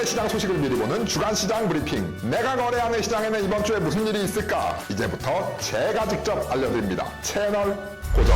간의 시장 소식을 미리 보는 주간 시장 브리핑. 내가 거래하는 시장에는 이번 주에 무슨 일이 있을까? 이제부터 제가 직접 알려드립니다. 채널 고정.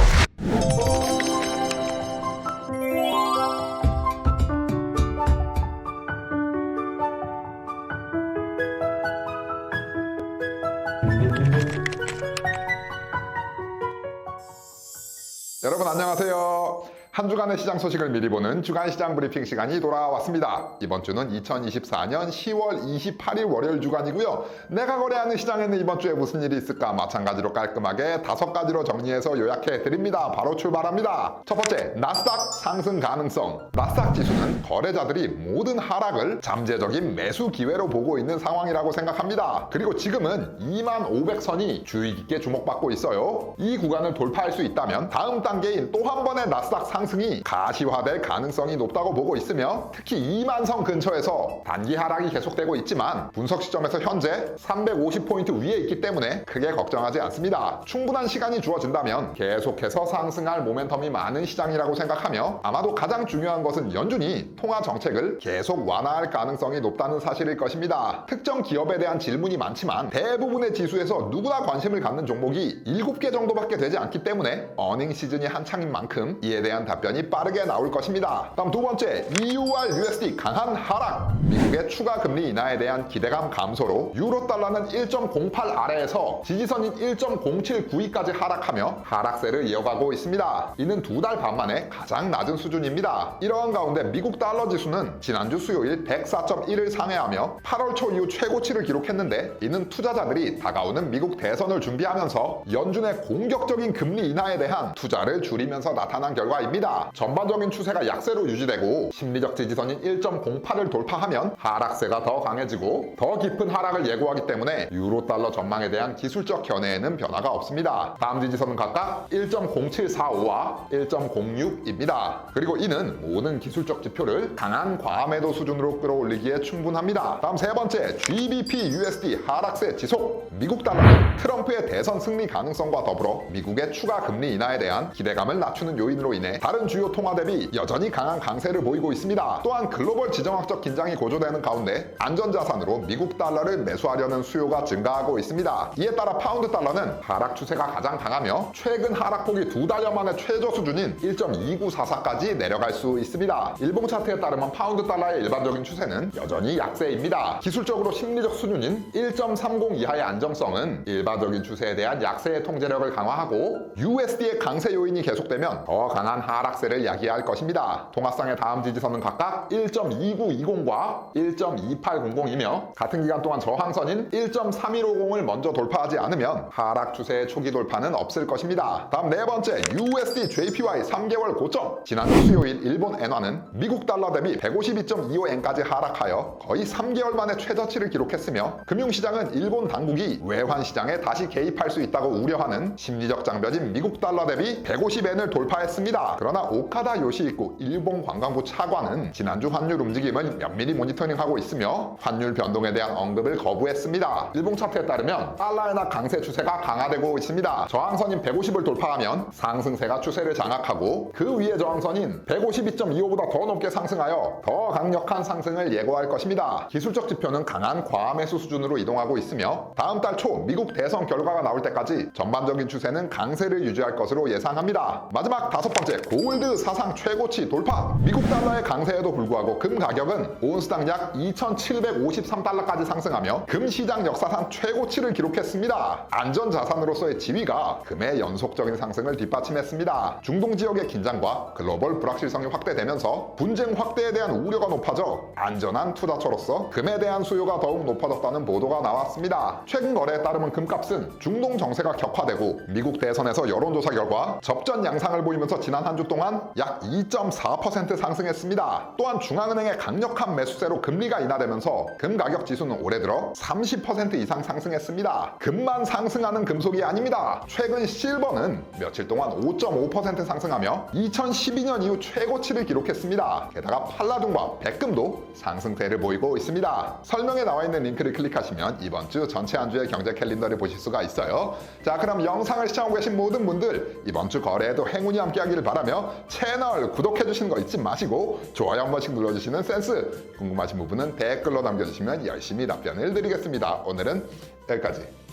여러분 안녕하세요. 한 주간의 시장 소식을 미리 보는 주간 시장 브리핑 시간이 돌아왔습니다. 이번 주는 2024년 10월 28일 월요일 주간이고요. 내가 거래하는 시장에는 이번 주에 무슨 일이 있을까 마찬가지로 깔끔하게 다섯 가지로 정리해서 요약해 드립니다. 바로 출발합니다. 첫 번째, 나스닥 상승 가능성. 나스닥 지수는 거래자들이 모든 하락을 잠재적인 매수 기회로 보고 있는 상황이라고 생각합니다. 그리고 지금은 2500선이 주의 깊게 주목받고 있어요. 이 구간을 돌파할 수 있다면 다음 단계인 또 한 번의 나스닥 상승 이 가시화될 가능성이 높다고 보고 있으며 특히 2만 선 근처에서 단기 하락이 계속되고 있지만 분석 시점에서 현재 350포인트 위에 있기 때문에 크게 걱정하지 않습니다. 충분한 시간이 주어진다면 계속해서 상승할 모멘텀이 많은 시장이라고 생각하며 아마도 가장 중요한 것은 연준이 통화 정책을 계속 완화할 가능성이 높다는 사실일 것입니다. 특정 기업에 대한 질문이 많지만 대부분의 지수에서 누구나 관심을 갖는 종목이 7개 정도밖에 되지 않기 때문에 어닝 시즌이 한창인 만큼 이에 대한 답변이 빠르게 나올 것입니다. 다음 두 번째, EUR USD 강한 하락. 미국의 추가 금리 인하에 대한 기대감 감소로 유로 달러는 1.08 아래에서 지지선인 1.0792까지 하락하며 하락세를 이어가고 있습니다. 이는 두 달 반 만에 가장 낮은 수준입니다. 이러한 가운데 미국 달러 지수는 지난주 수요일 104.1을 상회하며 8월 초 이후 최고치를 기록했는데 이는 투자자들이 다가오는 미국 대선을 준비하면서 연준의 공격적인 금리 인하에 대한 투자를 줄이면서 나타난 결과입니다. 전반적인 추세가 약세로 유지되고 심리적 지지선인 1.08을 돌파하면 하락세가 더 강해지고 더 깊은 하락을 예고하기 때문에 유로 달러 전망에 대한 기술적 견해에는 변화가 없습니다. 다음 지지선은 각각 1.0745와 1.06입니다. 그리고 이는 모든 기술적 지표를 강한 과매도 수준으로 끌어올리기에 충분합니다. 다음 세 번째, GBP USD 하락세 지속. 미국 달러는 트럼프의 대선 승리 가능성과 더불어 미국의 추가 금리 인하에 대한 기대감을 낮추는 요인으로 인해 다른 주요 통화 대비 여전히 강한 강세를 보이고 있습니다. 또한 글로벌 지정학적 긴장이 고조되는 가운데 안전자산으로 미국 달러를 매수하려는 수요가 증가하고 있습니다. 이에 따라 파운드 달러는 하락 추세가 가장 강하며 최근 하락폭이 두 달여 만에 최저 수준인 1.2944까지 내려갈 수 있습니다. 일봉 차트에 따르면 파운드 달러의 일반적인 추세는 여전히 약세입니다. 기술적으로 심리적 수준인 1.30 이하의 안정성은 일반적인 추세에 대한 약세의 통제력을 강화하고 USD의 강세 요인이 계속되면 더 강한 하락 세를 야기할 것입니다. 통화상의 다음 지지선은 각각 1.2920과 1.2800이며 같은 기간 동안 저항선인 1.3150을 먼저 돌파하지 않으면 하락 추세의 초기 돌파는 없을 것입니다. 다음 네 번째 USD JPY 3개월 고점 지난주 수요일 일본 엔화는 미국 달러 대비 152.25엔까지 하락하여 거의 3개월 만에 최저치를 기록했으며 금융시장은 일본 당국이 외환 시장에 다시 개입할 수 있다고 우려하는 심리적 장벽인 미국 달러 대비 150엔을 돌파했습니다. 그러나 오카다 요시이쿠 일본 관광부 차관은 지난주 환율 움직임을 면밀히 모니터링하고 있으며 환율 변동에 대한 언급을 거부했습니다. 일본 차트에 따르면 달러의 나 강세 추세가 강화되고 있습니다. 저항선인 150을 돌파하면 상승세가 추세를 장악하고 그 위에 저항선인 152.25보다 더 높게 상승하여 더 강력한 상승을 예고할 것입니다. 기술적 지표는 강한 과매수 수준으로 이동하고 있으며 다음 달 초 미국 대선 결과가 나올 때까지 전반적인 추세는 강세를 유지할 것으로 예상합니다. 마지막 다섯 번째 골드 사상 최고치 돌파 미국 달러의 강세에도 불구하고 금 가격은 온스당 약 2,753달러까지 상승하며 금 시장 역사상 최고치를 기록했습니다. 안전 자산으로서의 지위가 금의 연속적인 상승을 뒷받침했습니다. 중동 지역의 긴장과 글로벌 불확실성이 확대되면서 분쟁 확대에 대한 우려가 높아져 안전한 투자처로서 금에 대한 수요가 더욱 높아졌다는 보도가 나왔습니다. 최근 거래에 따르면 금값은 중동 정세가 격화되고 미국 대선에서 여론조사 결과 접전 양상을 보이면서 지난 한주 동안 약 2.4% 상승했습니다. 또한 중앙은행의 강력한 매수세로 금리가 인하되면서 금 가격 지수는 올해 들어 30% 이상 상승했습니다. 금만 상승하는 금속이 아닙니다. 최근 실버는 며칠 동안 5.5% 상승하며 2012년 이후 최고치를 기록했습니다. 게다가 팔라듐과 백금도 상승세를 보이고 있습니다. 설명에 나와 있는 링크를 클릭하시면 이번 주 전체 한 주의 경제 캘린더를 보실 수가 있어요. 자, 그럼 영상을 시청하고 계신 모든 분들 이번 주 거래에도 행운이 함께하기를 바라며 하시며 채널 구독해 주시는 거 잊지 마시고 좋아요 한 번씩 눌러주시는 센스 궁금하신 부분은 댓글로 남겨주시면 열심히 답변을 드리겠습니다. 오늘은 여기까지.